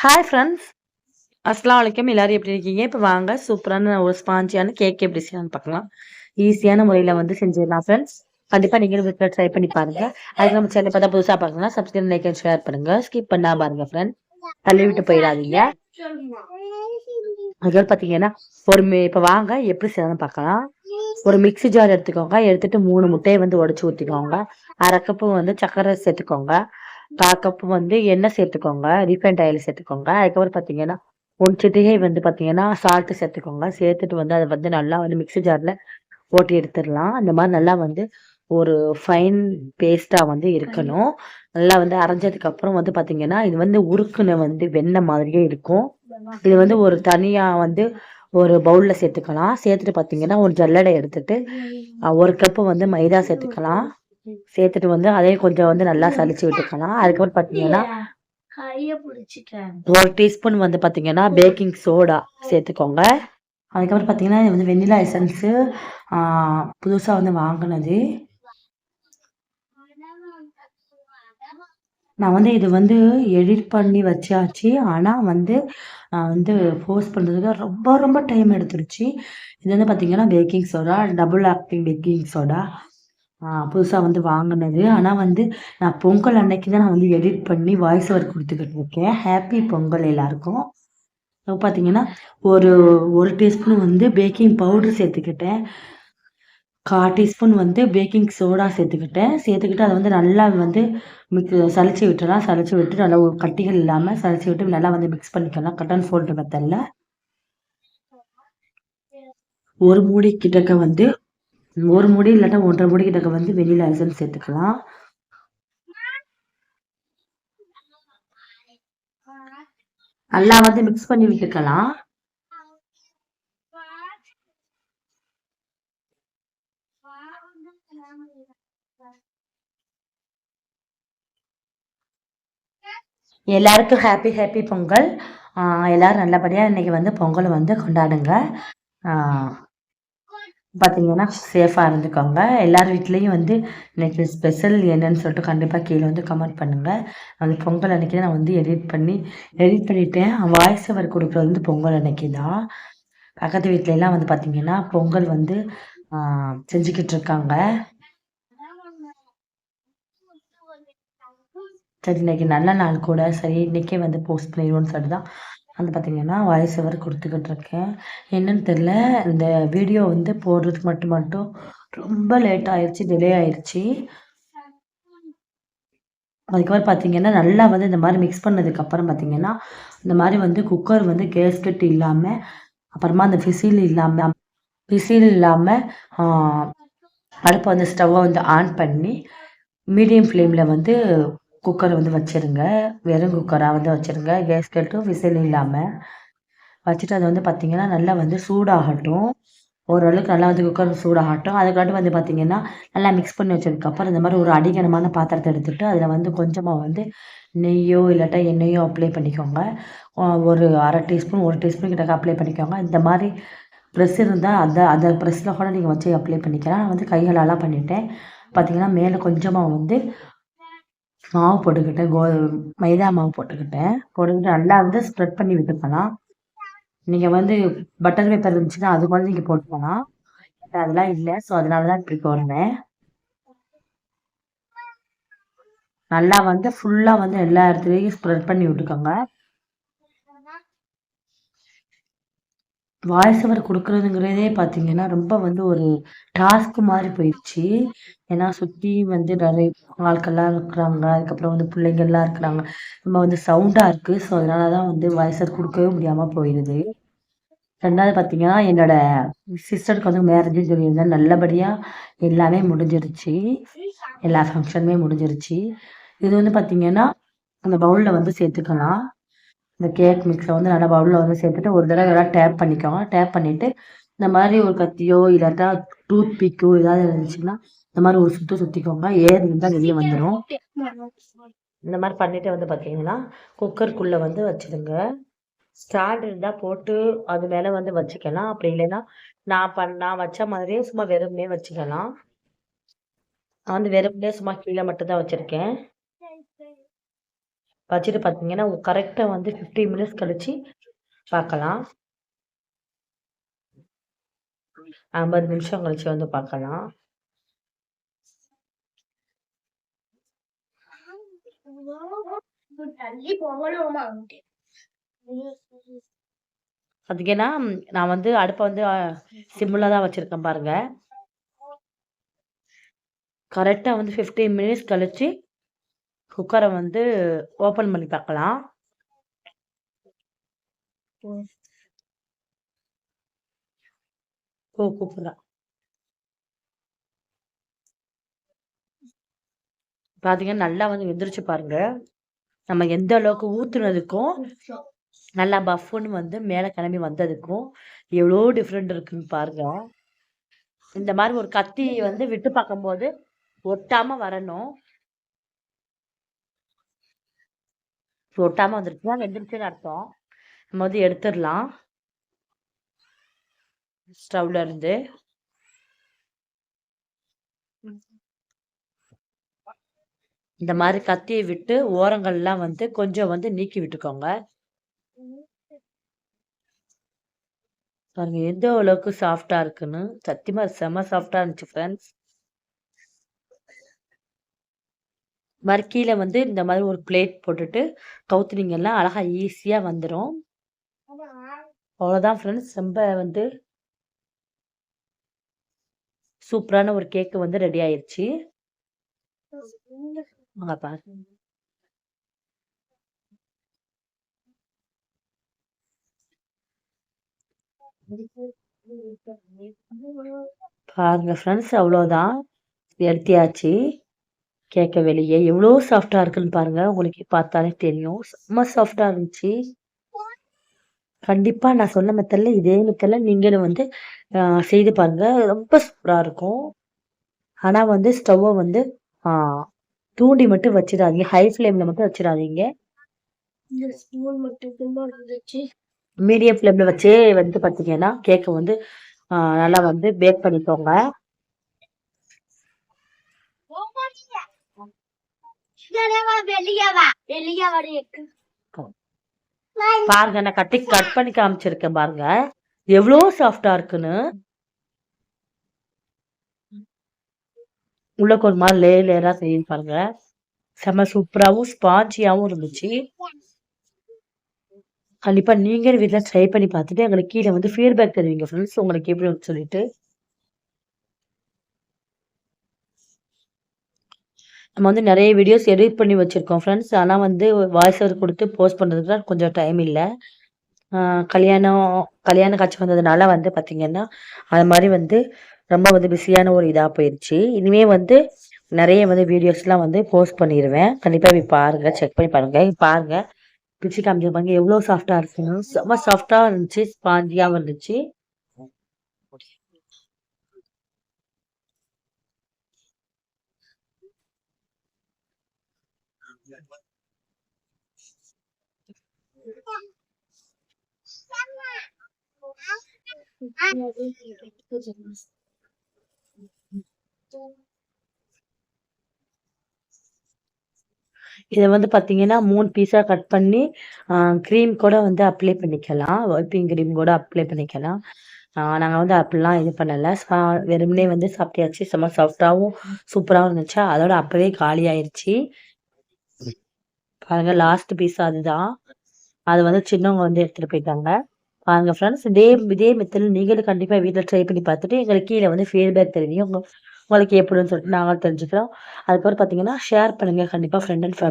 Hi friends அஸ்லாம் வலைக்கம் எல்லாரும் எப்படி இருக்கீங்க? இப்போ வாங்க. சூப்பரான ஒரு ஸ்பாஞ்சியான கேக் எப்படி செய்யலாம்னு பார்க்கலாம். ஈஸியான முறையில் வந்து செஞ்சிடலாம் ஃப்ரெண்ட்ஸ் கண்டிப்பாக நீங்களும் வீட்டில் ட்ரை பண்ணி பாருங்க. அதுக்கு நம்ம சேனல் பார்த்தா புதுசாக பார்க்கலாம். சப்ஸ்கிரைப் லைக் ஷேர் பண்ணுங்க. ஸ்கிப் பண்ணா பாருங்க ஃப்ரெண்ட் தள்ளி விட்டு போயிடாதீங்க. அதுக்கப்புறம் பார்த்தீங்கன்னா ஒரு இப்போ வாங்க. எப்படி செய்யலாம்னு பார்க்கலாம். ஒரு மிக்ஸி ஜார் எடுத்துக்கோங்க. எடுத்துட்டு மூணு முட்டையை வந்து உடச்சி ஊற்றிக்கோங்க அரை கப்பு வந்து சர்க்கரை சேர்த்துக்கோங்க. கால் கப்பு வந்து எண்ணெய் சேர்த்துக்கோங்க ரீஃபைண்ட் ஆயில் சேர்த்துக்கோங்க. அதுக்கப்புறம் பார்த்தீங்கன்னா ஒன் சிட்டிகை வந்து பார்த்தீங்கன்னா சால்ட்டு சேர்த்துக்கோங்க. சேர்த்துட்டு வந்து அதை வந்து நல்லா வந்து மிக்ஸி ஜாரில் ஓட்டி எடுத்துடலாம். அந்த மாதிரி நல்லா வந்து ஒரு ஃபைன் பேஸ்ட்டாக வந்து இருக்கணும். நல்லா வந்து அரைஞ்சதுக்கு அப்புறம் வந்து பார்த்தீங்கன்னா இது வந்து உருக்குன வந்து வெண்ணெய் மாதிரியே இருக்கும். இது வந்து ஒரு தனியாக வந்து ஒரு பவுலில் சேர்த்துக்கலாம். சேர்த்துட்டு பார்த்தீங்கன்னா ஒரு ஜல்லடை எடுத்துட்டு ஒரு கப்பு வந்து மைதா சேர்த்துக்கலாம். சேர்த்துட்டு வந்து அதையும் கொஞ்சம் வந்து நல்லா சளிச்சு விட்டுக்கலாம். அதுக்கப்புறம் பார்த்தீங்கன்னா ஒரு டீஸ்பூன் வந்து பார்த்தீங்கன்னா பேக்கிங் சோடா சேர்த்துக்கோங்க. அதுக்கப்புறம் பார்த்தீங்கன்னா இது வந்து வெண்ணிலா எசன்ஸு புதுசாக வந்து வாங்கினது. நான் வந்து இது வந்து எடிட் பண்ணி வச்சாச்சு. ஆனால் வந்து நான் வந்து போஸ்ட் பண்ணுறதுக்கு ரொம்ப ரொம்ப டைம் எடுத்துருச்சு. இது வந்து பார்த்தீங்கன்னா baking soda double acting baking soda புதுசாக வந்து வாங்கினது. ஆனால் வந்து நான் பொங்கல் அன்னைக்கு தான் நான் வந்து எடிட் பண்ணி வாய்ஸ் ஓவர் கொடுத்துக்கிட்டு இருக்கேன். ஹாப்பி பொங்கல் எல்லாருக்கும். பார்த்தீங்கன்னா ஒரு ஒரு டீஸ்பூன் வந்து பேக்கிங் பவுடர் சேர்த்துக்கிட்டேன். கால் டீஸ்பூன் வந்து பேக்கிங் சோடா சேர்த்துக்கிட்டேன். சேர்த்துக்கிட்டு அதை வந்து நல்லா வந்து மிக்ஸ் சளிச்சு விட்டுலாம் சளிச்சு விட்டு நல்லா கட்டிகள் இல்லாமல் சளிச்சு விட்டு நல்லா வந்து மிக்ஸ் பண்ணிக்கலாம். கட்டன் ஃபோல்டு மெத்தடில் ஒரு மூடி கிட்டக்க வந்து ஒரு முடி இல்லாட்டா ஒன்றரை முடி கிட்ட வந்து வெண்ணிலா எசன்ஸ் சேர்த்துக்கலாம். நல்லா வந்து மிக்ஸ் பண்ணி விட்டுக்கலாம். எல்லாருக்கும் ஹாப்பி ஹாப்பி பொங்கல். எல்லாரும் நல்லபடியாக இன்னைக்கு வந்து பொங்கல் வந்து கொண்டாடுங்க. பார்த்தீங்கன்னா சேஃபாக இருந்துக்கோங்க. எல்லார் வீட்லேயும் வந்து இன்னைக்கு ஸ்பெஷல் என்னன்னு சொல்லிட்டு கண்டிப்பாக கீழே வந்து கமெண்ட் பண்ணுங்கள் அந்த பொங்கல் அன்றைக்கி தான் நான் வந்து எடிட் பண்ணி எடிட் பண்ணிவிட்டேன் வாய்ஸ் ஓவர் கொடுக்குறது வந்து பொங்கல் அன்னைக்கு தான். பக்கத்து வீட்டிலலாம் வந்து பார்த்திங்கன்னா பொங்கல் வந்து செஞ்சுக்கிட்டு இருக்காங்க. சரி இன்னைக்கு நல்ல நாள் கூட. சரி இன்றைக்கே வந்து போஸ்ட் பண்ணிடுவோன்னு சொல்லிட்டு தான் வந்து பார்த்திங்கன்னா வாய்ஸ் ஓவர் கொடுத்துக்கிட்டு இருக்கேன். என்னன்னு தெரில இந்த வீடியோ வந்து போடுறதுக்கு மட்டும் மட்டும் ரொம்ப லேட் ஆயிடுச்சு டிலே ஆயிடுச்சு அதுக்கப்புறம் பார்த்தீங்கன்னா நல்லா வந்து இந்த மாதிரி மிக்ஸ் பண்ணதுக்கப்புறம் பார்த்தீங்கன்னா இந்த மாதிரி வந்து குக்கர் வந்து கேஸ்கட் இல்லாமல் அப்புறமா அந்த ஃபிசில் இல்லாமல் ஃபிசில் இல்லாமல் அடுப்பை வந்து ஸ்டவ்வை வந்து ஆன் பண்ணி மீடியம் ஃப்ளேமில் வந்து குக்கர் வந்து வச்சுருங்க. வெறும் குக்கராக வந்து வச்சுருங்க. கேஸ் கட்டும் விசில் இல்லாமல் வச்சுட்டு அது வந்து பார்த்திங்கன்னா நல்லா வந்து சூடாகட்டும். ஓரளவுக்கு நல்லா வந்து குக்கர் சூடாகட்டும். அதுக்காட்டும் வந்து பார்த்திங்கன்னா நல்லா மிக்ஸ் பண்ணி வச்சதுக்கப்புறம் இந்த மாதிரி ஒரு அடிகனமான பாத்திரத்தை எடுத்துகிட்டு அதில் வந்து கொஞ்சமாக வந்து நெய்யோ இல்லாட்டா எண்ணெயோ அப்ளை பண்ணிக்கோங்க. ஒரு அரை டீஸ்பூன் ஒரு டீஸ்பூன் கிட்ட அப்ளை பண்ணிக்கோங்க. இந்த மாதிரி ப்ரெஸ் இருந்தால் அந்த அந்த ப்ரெஸ்ஸில் கூட நீங்கள் வச்சு அப்ளை பண்ணிக்கலாம். நான் வந்து கைகளாலாம் பண்ணிவிட்டேன் பார்த்திங்கன்னா மேலே கொஞ்சமாக வந்து மாவு போட்டுக்கிட்டேன். கோ மைதா மாவு போட்டுக்கிட்டேன். போட்டுக்கிட்டு நல்லா வந்து ஸ்ப்ரெட் பண்ணி விட்டுக்கலாம். நீங்கள் வந்து பட்டர் பேப்பர் இருந்துச்சுன்னா அது கூட நீங்கள் போட்டுக்கலாம். அதெல்லாம் இல்லை. ஸோ அதனால தான் இப்படி போடுறேன். நல்லா வந்து ஃபுல்லாக வந்து எல்லா இடத்துலையும் ஸ்ப்ரெட் பண்ணி விட்டுக்கோங்க. வாய்ஸ் ஓவர் கொடுக்குறதுங்கிறதே பார்த்தீங்கன்னா ரொம்ப வந்து ஒரு டாஸ்க் மாதிரி போயிடுச்சு. ஏன்னா சுற்றி வந்து நிறைய ஆட்கள்லாம் இருக்கிறாங்க. அதுக்கப்புறம் வந்து பிள்ளைங்கள்லாம் இருக்கிறாங்க. ரொம்ப வந்து சவுண்டாக இருக்குது ஸோ அதனால தான் வந்து வாய்ஸ் ஓவர் கொடுக்கவே முடியாமல் போயிடுது. ரெண்டாவது பார்த்தீங்கன்னா என்னோட சிஸ்டருக்கு வந்து மேரேஜ் சொல்லியிருந்தேன். நல்லபடியாக எல்லாமே முடிஞ்சிருச்சு. எல்லா ஃபங்க்ஷனுமே முடிஞ்சிருச்சு. இது வந்து பார்த்தீங்கன்னா அந்த பவுலில் வந்து சேர்த்துக்கலாம். இந்த கேக் மிக்ஸை வந்து நல்லா பவுலில் வந்து சேர்த்துட்டு ஒரு தடவை நல்லா டேப் பண்ணிக்கோங்க. டேப் பண்ணிவிட்டு இந்த மாதிரி ஒரு கத்தியோ இல்லாட்டா டூத் பிக்கோ ஏதாவது இருந்துச்சுன்னா இந்த மாதிரி ஒரு சுற்று சுற்றிக்கோங்க ஏர் இருந்தால் வெளியே வந்துடும் இந்த மாதிரி பண்ணிவிட்டு வந்து பார்த்தீங்கன்னா குக்கருக்குள்ளே வந்து வச்சுடுங்க. ஸ்டாண்ட் இருந்தால் போட்டு அது மேலே வந்து வச்சுக்கலாம். அப்படி இல்லைன்னா நான் பண் நான் வச்ச மாதிரியே சும்மா வெறும்னே வச்சுக்கலாம். நான் வந்து வெறும்னே சும்மா கீழே மட்டும்தான் வச்சுருக்கேன். வச்சுட்டு பார்த்தீங்கன்னா கரெக்டாக வந்து ஃபிஃப்டி மினிட்ஸ் கழிச்சு பார்க்கலாம் ஐம்பது நிமிஷம் கழிச்சு வந்து பார்க்கலாம் பார்த்தீங்கன்னா நான் வந்து அடுப்பை வந்து சிம்மில் தான் வச்சுருக்கேன் பாருங்கள் கரெக்டாக வந்து ஃபிஃப்டீன் மினிட்ஸ் கழிச்சு குக்கரை வந்து ஓப்பன் பண்ணி பார்க்கலாம். ஓ குக்கரா பார்த்தீங்கன்னா நல்லா வந்து வெந்துருச்சு பாருங்க. நம்ம எந்த அளவுக்கு ஊற்றுனதுக்கும் நல்லா பஃப்னு வந்து மேலே கிளம்பி வந்ததுக்கும் எவ்வளோ டிஃப்ரெண்ட் இருக்குன்னு பாருங்க. இந்த மாதிரி ஒரு கத்தி வந்து விட்டு பார்க்கும்போது ஒட்டாமல் வரணும். ஒட்டாம வந்துருச்சுன்னா வெந்துருச்சுன்னு அர்த்தம். நம்ம வந்து எடுத்துடலாம். ஸ்டவ்ல இருந்து. இந்த மாதிரி கத்தியை விட்டு ஓரங்கள்லாம் வந்து கொஞ்சம் வந்து நீக்கி விட்டுக்கோங்க. பாருங்க எந்த அளவுக்கு சாஃப்டா இருக்குன்னு. சத்தியமா செம சாஃப்டா இருந்துச்சு ஃப்ரெண்ட்ஸ் மறுக்கியில் வந்து இந்த மாதிரி ஒரு பிளேட் போட்டுட்டு கவுத்துனீங்கன்னா அழகா ஈஸியாக வந்துடும் அவ்வளோதான் ஃப்ரெண்ட்ஸ் ரொம்ப வந்து சூப்பரான ஒரு கேக்கு வந்து ரெடி ஆயிடுச்சு பாருங்க பாருங்க ஃப்ரெண்ட்ஸ் அவ்வளோதான் எடுத்தியாச்சு கேட்க வெளியே எவ்வளோ சாஃப்டா இருக்குன்னு பாருங்க. உங்களுக்கு பார்த்தாலே தெரியும். செம்ம சாஃப்டா இருந்துச்சு. கண்டிப்பா நான் சொன்ன மெத்தட்ல இதே மெத்தட்ல நீங்களும் வந்து செய்து பாருங்க. ரொம்ப சூப்பரா இருக்கும். ஆனா வந்து ஸ்டவ்வை வந்து தூண்டி மட்டும் வச்சிடாதீங்க. ஹை ஃப்ளேம்ல மட்டும் வச்சிடாதீங்க. மீடியம் ஃப்ளேம்ல வச்சே வந்து பார்த்தீங்கன்னா கேக்கை வந்து நல்லா வந்து பேக் பண்ணிக்கோங்க. பாருங்க நான் கட்டி கட் பண்ணி காமிச்சிருக்கேன் பாருங்க. எவ்வளோ சாஃப்டா இருக்குன்னு. உள்ள மாதிரி லே லேயரா செய்யும் பாருங்க. செம்ம சூப்பராகவும் ஸ்பாஞ்சியாகவும் இருந்துச்சு. கண்டிப்பா நீங்களும் வீட்ல ட்ரை பண்ணி பார்த்துட்டு எங்களுக்கு கீழே வந்து ஃபீட்பேக் தருவீங்க ஃப்ரெண்ட்ஸ் உங்களுக்கு எப்படி சொல்லிட்டு. நம்ம வந்து நிறைய வீடியோஸ் எடிட் பண்ணி வச்சுருக்கோம் ஃப்ரெண்ட்ஸ் ஆனால் வந்து வாய்ஸ் ஓவர் கொடுத்து போஸ்ட் பண்ணுறதுக்கு கொஞ்சம் டைம் இல்லை. கல்யாணம் கல்யாண காட்சி வந்ததுனால வந்து பார்த்திங்கன்னா அது மாதிரி வந்து ரொம்ப வந்து பிஸியான ஒரு இதாக போயிடுச்சு இனிமேல் வந்து நிறைய வந்து வீடியோஸ்லாம் வந்து போஸ்ட் பண்ணிடுவேன் கண்டிப்பாக போய் பாருங்கள் செக் பண்ணி பாருங்கள் பாருங்கள் பிச்சு காமிச்சிருப்பாங்க. எவ்வளோ சாஃப்டாக இருக்குன்னு ரொம்ப சாஃப்டாக இருந்துச்சு. ஸ்பாஞ்சியாகவும் இருந்துச்சு. இதை வந்து பார்த்தீங்கன்னா மூணு பீஸாக கட் பண்ணி க்ரீம் கூட வந்து அப்ளை பண்ணிக்கலாம். வைப்பிங் க்ரீம் கூட அப்ளை பண்ணிக்கலாம். நாங்கள் வந்து அப்படிலாம் இது பண்ணலை. வெறுமனே வந்து சாப்பிட்டாச்சு செம்ம சாஃப்டாகவும் சூப்பராகவும் இருந்துச்சு. அதோட அப்போவே காலி ஆயிடுச்சு பாருங்க லாஸ்ட் பீஸ் அதுதான். அது வந்து சின்னவங்க வந்து எடுத்துட்டு போயிட்டாங்க. பாருங்க ஃப்ரெண்ட்ஸ் இதே இதே மெத்தில் நீங்களும் கண்டிப்பா வீட்டில் ட்ரை பண்ணி பார்த்துட்டு எங்களுக்கு கீழே வந்து ஃபீட்பேக் தெரியும் உங்களுக்கு எப்படின்னு சொல்லிட்டு நாங்களும் தெரிஞ்சுக்கிறோம். அதுக்கப்புறம் பார்த்தீங்கன்னா ஷேர் பண்ணுங்க. கண்டிப்பா ஃப்ரெண்ட் அண்ட் ஃபேமிலி